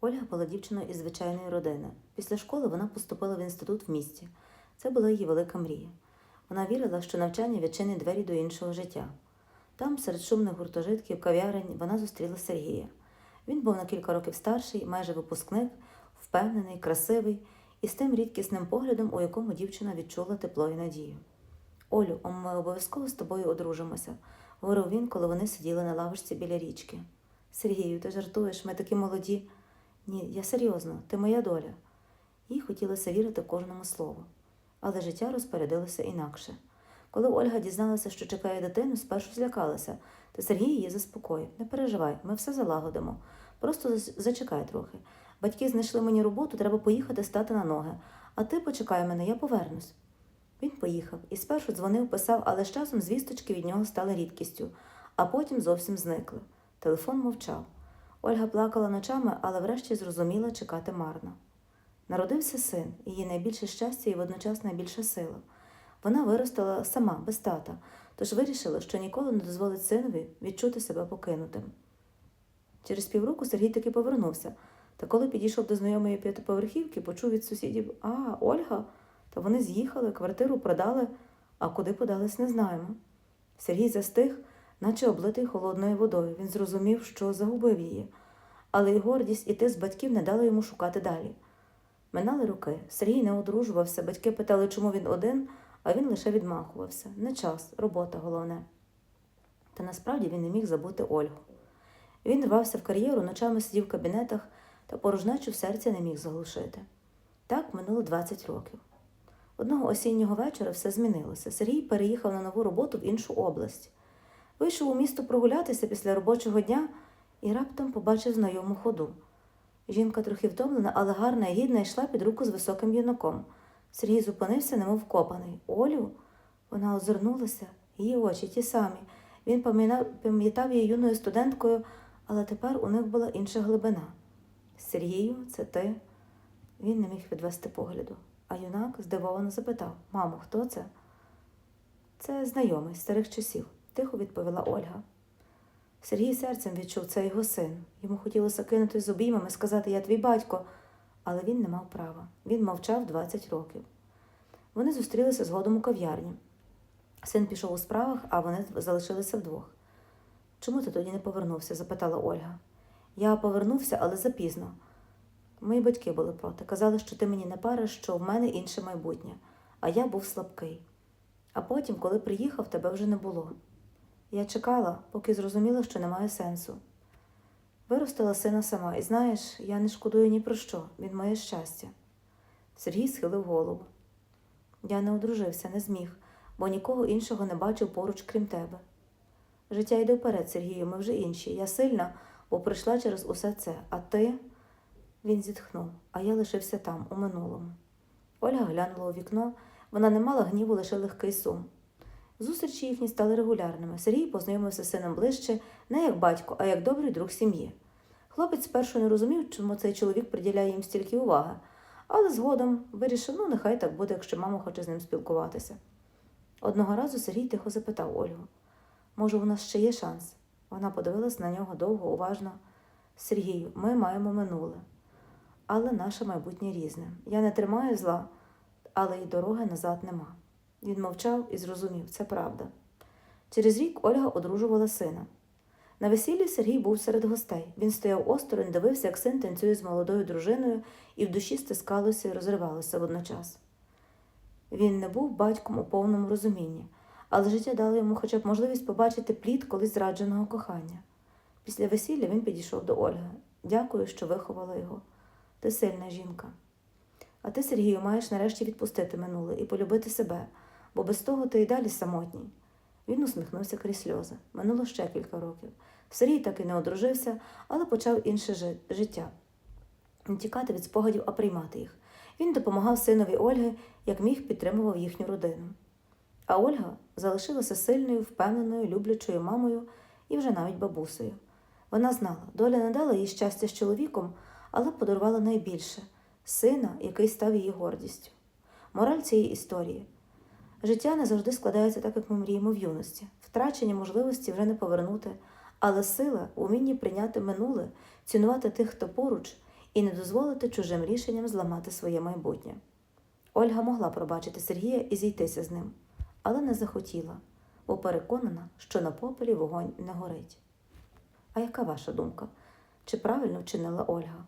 Ольга була дівчиною із звичайної родини. Після школи вона поступила в інститут в місті. Це була її велика мрія. Вона вірила, що навчання відчинить двері до іншого життя. Там, серед шумних гуртожитків, кав'ярень, вона зустріла Сергія. Він був на кілька років старший, майже випускник, впевнений, красивий і з тим рідкісним поглядом, у якому дівчина відчула тепло і надію. Олю, ми обов'язково з тобою одружимося, говорив він, коли вони сиділи на лавочці біля річки. Сергію, ти жартуєш, ми такі молоді. Ні, я серйозно, ти моя доля. Їй хотілося вірити кожному слову. Але життя розпорядилося інакше. Коли Ольга дізналася, що чекає дитину, спершу злякалася, та Сергій її заспокоїв. Не переживай, ми все залагодимо. Просто зачекай трохи. Батьки знайшли мені роботу, треба поїхати стати на ноги. А ти почекай мене, я повернусь. Він поїхав і спершу дзвонив, писав, але з часом звісточки від нього стали рідкістю, а потім зовсім зникли. Телефон мовчав. Ольга плакала ночами, але врешті зрозуміла чекати марно. Народився син, її найбільше щастя і водночас найбільша сила. Вона виростала сама, без тата, тож вирішила, що ніколи не дозволить синові відчути себе покинутим. Через півроку Сергій таки повернувся, та коли підійшов до знайомої п'ятиповерхівки, почув від сусідів А, Ольга, та вони з'їхали, квартиру продали, а куди подались, не знаємо. Сергій застиг, наче облитий холодною водою. Він зрозумів, що загубив її, але й гордість і тиск батьків не дали йому шукати далі. Минали роки. Сергій не одружувався, батьки питали, чому він один, а він лише відмахувався. Не час, робота головне. Та насправді він не міг забути Ольгу. Він рвався в кар'єру, ночами сидів в кабінетах та порожнечу в серці не міг заглушити. Так минуло 20 років. Одного осіннього вечора все змінилося. Сергій переїхав на нову роботу в іншу область. Вийшов у місто прогулятися після робочого дня і раптом побачив знайому ходу. Жінка трохи втомлена, але гарна і гідна йшла під руку з високим юнаком. Сергій зупинився, немов вкопаний. Олю? Вона озирнулася, її очі ті самі. Він пам'ятав її юною студенткою, але тепер у них була інша глибина. Сергію, це ти? Він не міг відвести погляду. А юнак здивовано запитав Мамо, хто це? Це знайомий з старих часів, тихо відповіла Ольга. Сергій серцем відчув це його син. Йому хотілося кинути з обіймами, сказати Я твій батько, але він не мав права. Він мовчав 20 років. Вони зустрілися згодом у кав'ярні. Син пішов у справах, а вони залишилися вдвох. Чому ти тоді не повернувся? запитала Ольга. Я повернувся, але запізно. Мої батьки були проти. Казали, що ти мені не париш, що в мене інше майбутнє, а я був слабкий. А потім, коли приїхав, тебе вже не було. Я чекала, поки зрозуміла, що немає сенсу. Виростила сина сама, і знаєш, я не шкодую ні про що, він моє щастя. Сергій схилив голову. Я не одружився, не зміг, бо нікого іншого не бачив поруч, крім тебе. Життя йде вперед, Сергію, ми вже інші. Я сильна, бо пройшла через усе це, а ти. Він зітхнув, а я лишився там, у минулому. Ольга глянула у вікно, вона не мала гніву, лише легкий сум. Зустрічі їхні стали регулярними. Сергій познайомився з сином ближче, не як батько, а як добрий друг сім'ї. Хлопець спершу не розумів, чому цей чоловік приділяє їм стільки уваги, але згодом вирішив, ну нехай так буде, якщо мама хоче з ним спілкуватися. Одного разу Сергій тихо запитав Ольгу: може, у нас ще є шанс? Вона подивилась на нього довго, уважно. Сергію, ми маємо минуле, але наше майбутнє різне. Я не тримаю зла, але й дороги назад нема. Він мовчав і зрозумів, це правда. Через рік Ольга одружувала сина. На весіллі Сергій був серед гостей. Він стояв осторонь, дивився, як син танцює з молодою дружиною, і в душі стискалося і розривалося водночас. Він не був батьком у повному розумінні, але життя дало йому хоча б можливість побачити плід колись зрадженого кохання. Після весілля він підійшов до Ольги. Дякую, що виховала його. Ти сильна жінка. А ти, Сергію, маєш нарешті відпустити минуле і полюбити себе, бо без того ти й далі самотній. Він усміхнувся крізь сльози. Минуло ще кілька років. Сергій так і не одружився, але почав інше життя. Не тікати від спогадів, а приймати їх. Він допомагав синові Ольги, як міг підтримував їхню родину. А Ольга залишилася сильною, впевненою, люблячою мамою і вже навіть бабусею. Вона знала, доля не дала їй щастя з чоловіком, але подарувала найбільше сина, який став її гордістю. Мораль цієї історії. Життя не завжди складається так, як ми мріємо в юності. Втрачені можливості вже не повернути, але сила, уміння прийняти минуле, цінувати тих, хто поруч, і не дозволити чужим рішенням зламати своє майбутнє. Ольга могла пробачити Сергія і зійтися з ним, але не захотіла, бо переконана, що на попелі вогонь не горить. А яка ваша думка? Чи правильно вчинила Ольга?